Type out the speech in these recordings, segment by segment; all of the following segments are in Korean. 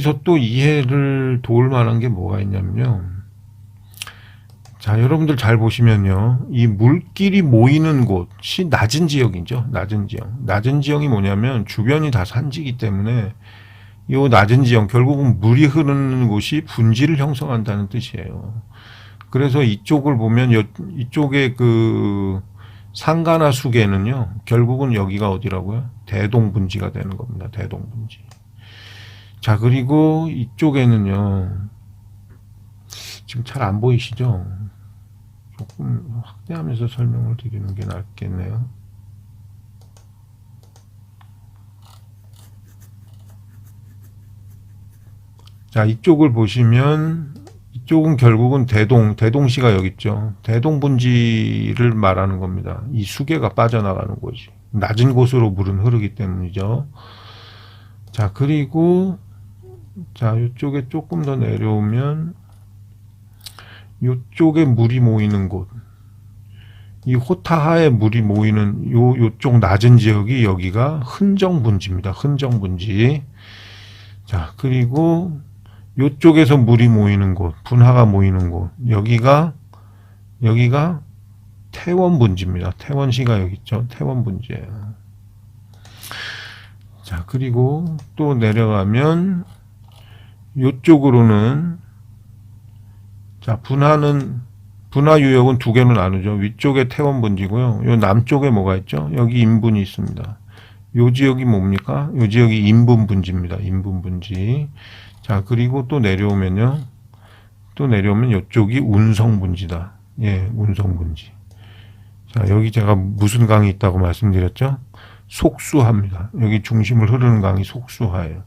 여기서 또 이해를 도울 만한 게 뭐가 있냐면요. 자, 여러분들 잘 보시면요. 이 물길이 모이는 곳이 낮은 지역이죠. 낮은 지역. 낮은 지역이 뭐냐면 주변이 다 산지이기 때문에 이 낮은 지역, 결국은 물이 흐르는 곳이 분지를 형성한다는 뜻이에요. 그래서 이쪽을 보면 여- 이쪽에 그 상가나 수계는요. 결국은 여기가 어디라고요? 대동분지가 되는 겁니다. 대동분지. 자, 그리고 이쪽에는요. 지금 잘 안 보이시죠? 조금 확대하면서 설명을 드리는 게 낫겠네요. 자, 이쪽을 보시면 이쪽은 결국은 대동, 대동시가 여기 있죠. 대동 분지를 말하는 겁니다. 이 수계가 빠져나가는 곳이. 낮은 곳으로 물은 흐르기 때문이죠. 자, 그리고 자, 이쪽에 조금 더 내려오면 이쪽에 물이 모이는 곳. 이 호타하에 물이 모이는 요 요쪽 낮은 지역이 여기가 흔정 분지입니다. 흔정 분지. 자, 그리고 요쪽에서 물이 모이는 곳, 분하가 모이는 곳. 여기가 여기가 태원 분지입니다. 태원시가 여기 있죠. 태원 분지예요. 자, 그리고 또 내려가면 요쪽으로는 자, 분하는 분하 유역은 두 개로 나누죠. 위쪽에 태원 분지고요. 요 남쪽에 뭐가 있죠? 여기 인분이 있습니다. 요 지역이 뭡니까? 요 지역이 인분 분지입니다. 인분 분지. 자, 그리고 또 내려오면요. 또 내려오면 요쪽이 운성 분지다. 예, 운성 분지. 자, 여기 제가 무슨 강이 있다고 말씀드렸죠? 속수하입니다. 여기 중심을 흐르는 강이 속수하예요.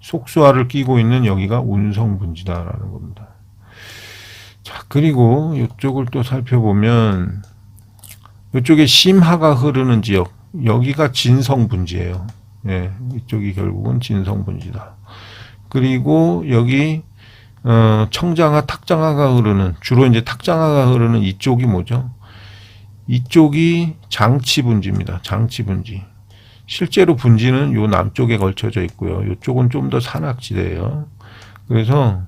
속수화를 끼고 있는 여기가 운성분지다라는 겁니다. 자, 그리고 이쪽을 또 살펴보면 이쪽에 심하가 흐르는 지역, 여기가 진성분지예요. 예, 이쪽이 결국은 진성분지다. 그리고 여기 어, 청장하, 탁장하가 흐르는 주로 이제 탁장하가 흐르는 이쪽이 뭐죠? 이쪽이 장치분지입니다. 장치분지. 실제로 분지는 요 남쪽에 걸쳐져 있고요. 요쪽은 좀 더 산악지대예요. 그래서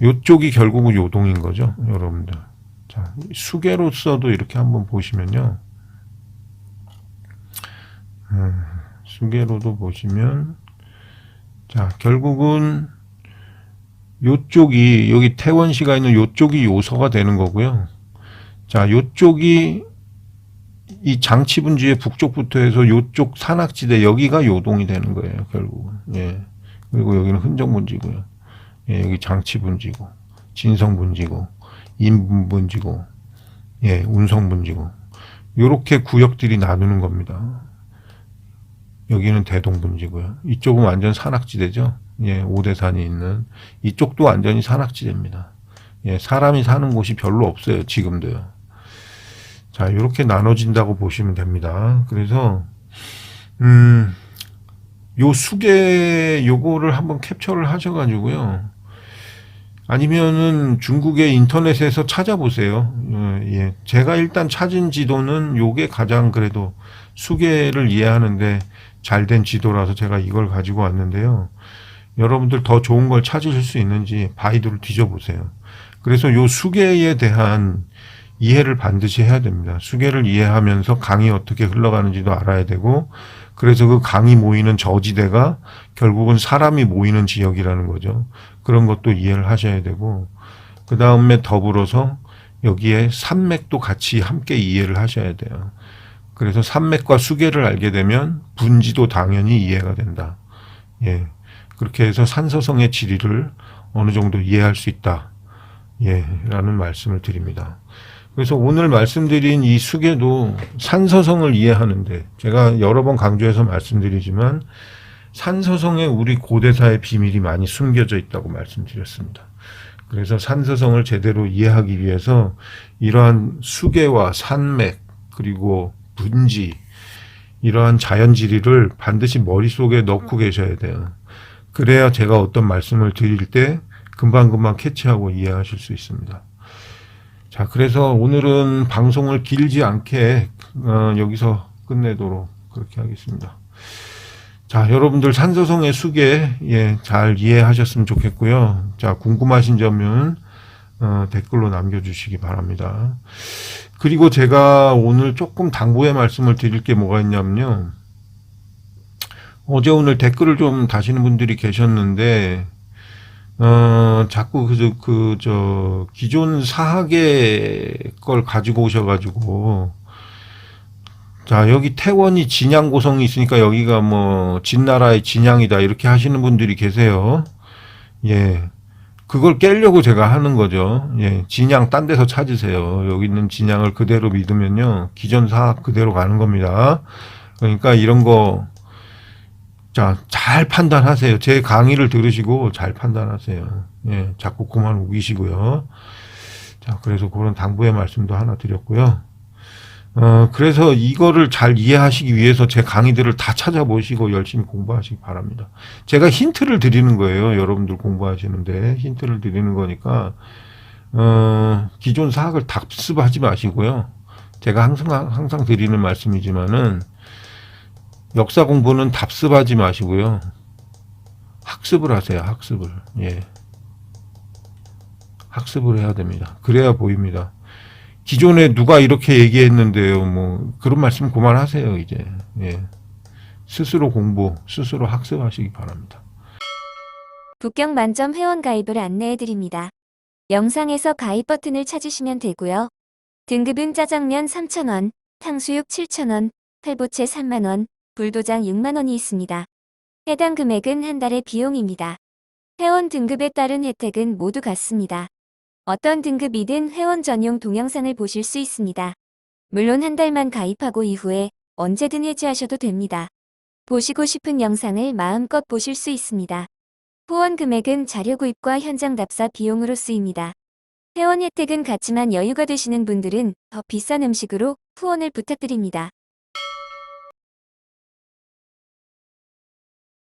요쪽이 결국은 요동인 거죠, 여러분들. 자, 수계로서도 이렇게 한번 보시면요. 음, 수계로도 보시면 자, 결국은 요쪽이 여기 태원시가 있는 요쪽이 요서가 되는 거고요. 자, 요쪽이 이 장치 분지의 북쪽부터 해서 요쪽 산악지대 여기가 요동이 되는 거예요, 결국은. 예. 그리고 여기는 흔정분지고요. 예, 여기 장치 분지고, 진성 분지고, 인분 분지고, 예, 운성 분지고. 요렇게 구역들이 나누는 겁니다. 여기는 대동 분지고요. 이쪽은 완전 산악지대죠. 예, 오대산이 있는. 이쪽도 완전히 산악지대입니다. 예, 사람이 사는 곳이 별로 없어요, 지금도요. 자, 이렇게 나눠진다고 보시면 됩니다. 그래서, 음, 요 수계 요거를 한번 캡처를 하셔가지고요. 아니면은 중국의 인터넷에서 찾아보세요. 어, 예. 제가 일단 찾은 지도는 요게 가장 그래도 수계를 이해하는데 잘 된 지도라서 제가 이걸 가지고 왔는데요. 여러분들 더 좋은 걸 찾으실 수 있는지 바이두를 뒤져보세요. 그래서 요 수계에 대한 이해를 반드시 해야 됩니다. 수계를 이해하면서 강이 어떻게 흘러가는지도 알아야 되고, 그래서 그 강이 모이는 저지대가 결국은 사람이 모이는 지역이라는 거죠. 그런 것도 이해를 하셔야 되고, 그 다음에 더불어서 여기에 산맥도 같이 함께 이해를 하셔야 돼요. 그래서 산맥과 수계를 알게 되면 분지도 당연히 이해가 된다. 예. 그렇게 해서 산서성의 지리를 어느 정도 이해할 수 있다. 예. 라는 말씀을 드립니다. 그래서 오늘 말씀드린 이 수계도 산서성을 이해하는데 제가 여러 번 강조해서 말씀드리지만 산서성에 우리 고대사의 비밀이 많이 숨겨져 있다고 말씀드렸습니다. 그래서 산서성을 제대로 이해하기 위해서 이러한 수계와 산맥 그리고 분지 이러한 자연 지리를 반드시 머릿속에 넣고 계셔야 돼요. 그래야 제가 어떤 말씀을 드릴 때 금방금방 캐치하고 이해하실 수 있습니다. 자, 그래서 오늘은 방송을 길지 않게 어, 여기서 끝내도록 그렇게 하겠습니다. 자, 여러분들 산소성의 수계 예, 잘 이해하셨으면 좋겠고요. 자, 궁금하신 점은 어, 댓글로 남겨주시기 바랍니다. 그리고 제가 오늘 조금 당부의 말씀을 드릴 게 뭐가 있냐면요. 어제 오늘 댓글을 좀 다시는 분들이 계셨는데, 어, 자꾸 그, 그, 저, 기존 사학의 걸 가지고 오셔가지고, 자, 여기 태원이 진양 고성이 있으니까 여기가 뭐, 진나라의 진양이다, 이렇게 하시는 분들이 계세요. 예. 그걸 깨려고 제가 하는 거죠. 예. 진양 딴 데서 찾으세요. 여기 있는 진양을 그대로 믿으면요. 기존 사학 그대로 가는 겁니다. 그러니까 이런 거, 자, 잘 판단하세요. 제 강의를 들으시고 잘 판단하세요. 예. 자꾸 그만 우기시고요. 자, 그래서 그런 당부의 말씀도 하나 드렸고요. 어, 그래서 이거를 잘 이해하시기 위해서 제 강의들을 다 찾아보시고 열심히 공부하시기 바랍니다. 제가 힌트를 드리는 거예요. 여러분들 공부하시는데 힌트를 드리는 거니까 어, 기존 사학을 답습하지 마시고요. 제가 항상 항상 드리는 말씀이지만은 역사 공부는 답습하지 마시고요. 학습을 하세요. 학습을. 예. 학습을 해야 됩니다. 그래야 보입니다. 기존에 누가 이렇게 얘기했는데요. 뭐 그런 말씀 그만하세요. 이제. 예. 스스로 공부, 스스로 학습하시기 바랍니다. 북경 만점 회원 가입을 안내해 드립니다. 영상에서 가입 버튼을 찾으시면 되고요. 등급은 짜장면 3,000원, 탕수육 7,000원, 회보채 3만원, 불도장 6만원이 있습니다. 해당 금액은 한 달의 비용입니다. 회원 등급에 따른 혜택은 모두 같습니다. 어떤 등급이든 회원 전용 동영상을 보실 수 있습니다. 물론 한 달만 가입하고 이후에 언제든 해지하셔도 됩니다. 보시고 싶은 영상을 마음껏 보실 수 있습니다. 후원 금액은 자료 구입과 현장 답사 비용으로 쓰입니다. 회원 혜택은 같지만 여유가 되시는 분들은 더 비싼 음식으로 후원을 부탁드립니다.